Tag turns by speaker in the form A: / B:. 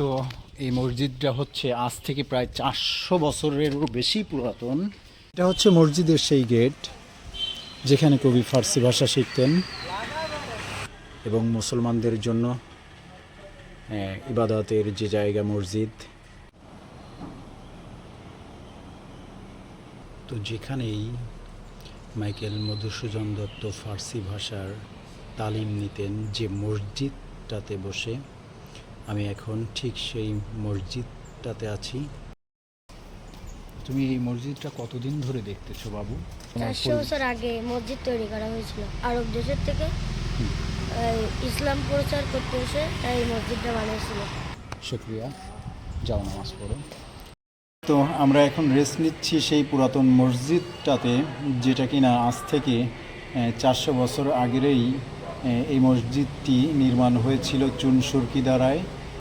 A: তো এই মসজিদটা হচ্ছে আজ থেকে প্রায় চারশো বছরেরও বেশি পুরাতন। এটা হচ্ছে মসজিদের সেই গেট, যেখানে কবি ফার্সি ভাষা শিখতেন এবং মুসলমানদের জন্য ইবাদতের যে জায়গা মসজিদ। তো যেখানেই মাইকেল মধুসূদন দত্ত ফার্সি ভাষার তালিম নিতেন, যে মসজিদটাতে বসে আমি এখন ঠিক সেই মসজিদটাতে আছি। তুমি এই মসজিদটা কতদিন ধরে দেখতেছো বাবু?
B: চারশো বছর আগে মসজিদ তৈরি করা হয়েছিল আরব দেশের থেকে। ইসলাম প্রচার করতে এসে এই মসজিদটা বানিয়েছিল।
A: শুক্রিয়া। যাও নামাজ পড়ো। তো আমরা এখন রেস্ট নিচ্ছি সেই পুরাতন মসজিদটাতে যেটা কিনা আজ থেকে চারশো বছর আগেরই এই মসজিদটি নির্মাণ হয়েছিল চুন সুরকি দ্বারায়।